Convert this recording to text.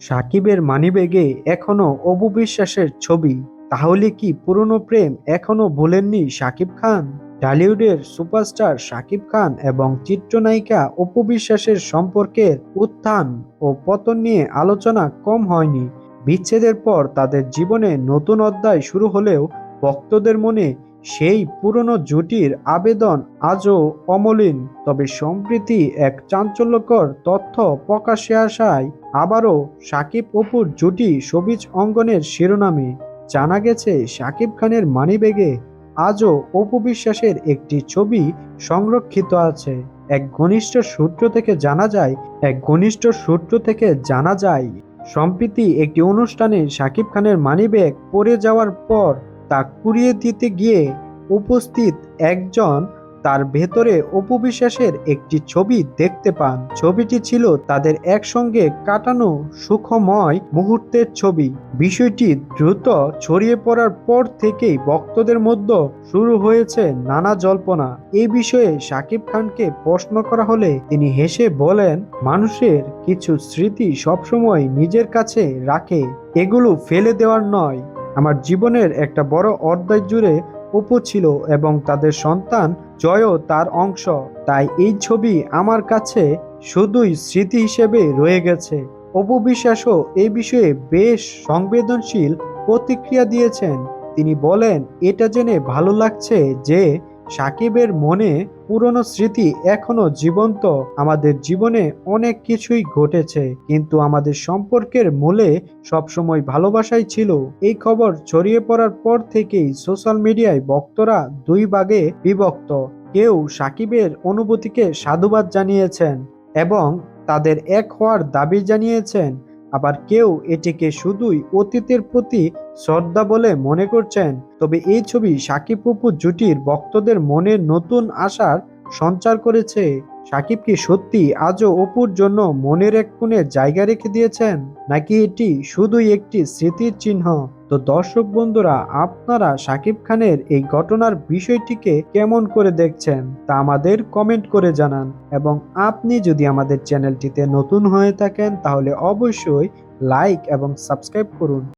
সাকিবের মানিব্যাগে এখনও অপু বিশ্বাসের ছবি। তাহলে কি পুরনো প্রেম এখনও ভোলেননি সাকিব খান? টলিউডের সুপারস্টার সাকিব খান এবং চিত্রনায়িকা অপু বিশ্বাসের সম্পর্কের উত্থান ও পতন নিয়ে আলোচনা কম হয়নি। বিচ্ছেদের পর তাদের জীবনে নতুন অধ্যায় শুরু হলেও ভক্তদের মনে সেই পুরনো জুটির আবেদন আজও অমলিন, তবে সম্প্রতি এক চাঞ্চল্যকর তথ্য প্রকাশে আসায় আবারও সাকিব অপুর জুটি সবিজ অঙ্গনের শিরোনামে। জানা গেছে, সাকিব খানের মানিব্যাগে আজও অপু বিশ্বাসের একটি ছবি সংরক্ষিত আছে। এক ঘনিষ্ঠ সূত্র থেকে জানা যায়, এক ঘনিষ্ঠ সূত্র থেকে জানা যায়, সম্প্রতি একটি অনুষ্ঠানে সাকিব খানের মানিব্যাগ পড়ে যাওয়ার পর তা কুড়িয়ে দিতে গিয়ে উপস্থিত একজন তার ভেতরে অপবিশ্বাসের একটি ছবি দেখতে পান। ছবিটি ছিল তাদের একসঙ্গে কাটানো সুখময় মুহূর্তের ছবি। বিষয়টি দ্রুত ছড়িয়ে পড়ার পর থেকেই ভক্তদের মধ্যে শুরু হয়েছে নানা জল্পনা। এই বিষয়ে সাকিব খানকে প্রশ্ন করা হলে তিনি হেসে বলেন, মানুষের কিছু স্মৃতি সবসময় নিজের কাছে রাখে। এগুলো ফেলে দেওয়ার নয়। আমার জীবনের একটা বড় অর্ধায় জুড়ে অপু ছিল এবং তাদের সন্তান জয়ও তার অংশ। তাই এই ছবি আমার কাছে শুধুই স্মৃতি হিসেবে রয়ে গেছে। অপু বিশ্বাসও এ বিষয়ে বেশ সংবেদনশীল প্রতিক্রিয়া দিয়েছেন। তিনি বলেন, এটা জেনে ভালো লাগছে যে সাকিবের মনে পুরনো স্মৃতি এখনও জীবন্ত। আমাদের জীবনে অনেক কিছুই ঘটেছে, কিন্তু আমাদের সম্পর্কের মূলে সবসময় ভালোবাসাই ছিল। এই খবর ছড়িয়ে পড়ার পর থেকেই সোশ্যাল মিডিয়ায় বক্তরা দুই ভাগে বিভক্ত। কেউ সাকিবের অনুভূতিকে সাধুবাদ জানিয়েছেন এবং তাদের এক হওয়ার দাবি জানিয়েছেন আবার কেউ এটিকে শুধুই অতীতের প্রতি শ্রদ্ধা বলে মনে করছেন। তবে এই ছবি সাকিব অপু জুটির ভক্তদের মনে নতুন আশার সঞ্চার করেছে। সাকিব কি সত্যি আজও অপুর জন্য মনের এক কোণে জায়গা রেখে দিয়েছেন? নাকি এটি শুধুই একটি স্মৃতির চিহ্ন? তো দর্শক বন্ধুরা, আপনারা সাকিব খানের এই ঘটনার বিষয়টিকে কেমন করে দেখছেন তা আমাদের কমেন্ট করে জানান। এবং আপনি যদি আমাদের চ্যানেলটিতে নতুন হয়ে থাকেন, তাহলে অবশ্যই লাইক এবং সাবস্ক্রাইব করুন।